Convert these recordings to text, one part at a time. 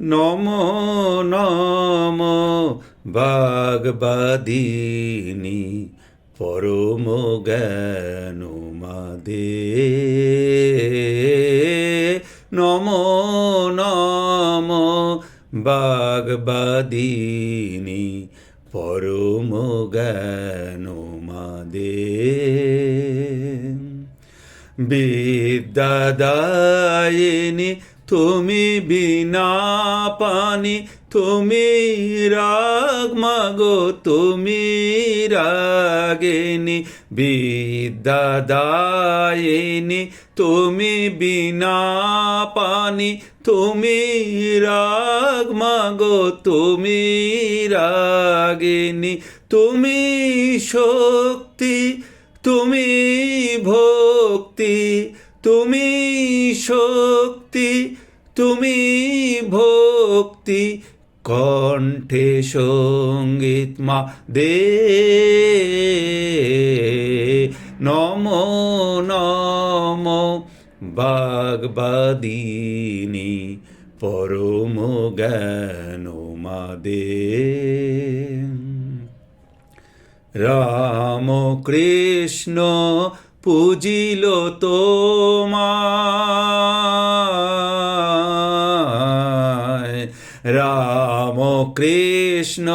নম নম বাগবাদিনী পরম জ্ঞান মাদে নম নম বাগবাদিনী পরম জ্ঞান মাদে তুমি বিনা পানি, তুমি রাগ, মাগো, তুমি রাগিনী বিদ্যাদায়িনী তুমি বিনা পানি, তুমি রাগ, মাগো, তুমি রাগিনী, তুমি শক্তি, তুমি ভক্তি, তুমি শক্তি তুমি ভক্তি, কণ্ঠে সংগীত মা দে। নম নম, বাগবাদিনী, পরম জ্ঞান মা দে। রাম কৃষ্ণ, পূজিল তোমায় রাম কৃষ্ণ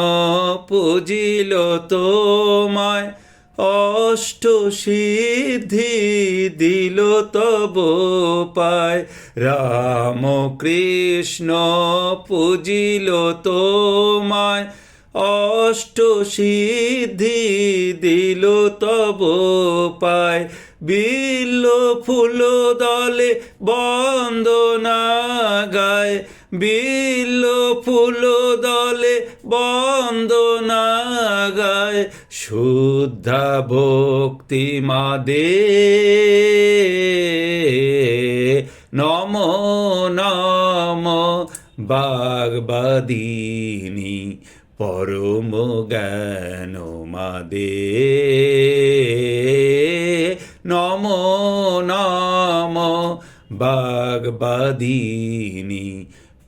পূজিল তোমায়, অষ্ট সিদ্ধি দিল তব পায়। রাম কৃষ্ণ পূজিল তোমায়, অষ্ট সিদ্ধি দিল তব পায়। বিল্ল ফুল দলে বন্দনা গায় বিল্ল ফুল দলে বন্দনা গায়, শুদ্ধা ভক্তি মাদে। নম নম, বাগবাদিনী, পরম জ্ঞান মাদে। নম নম, বাগবাদিনী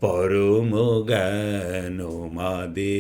পরম জ্ঞান মাদে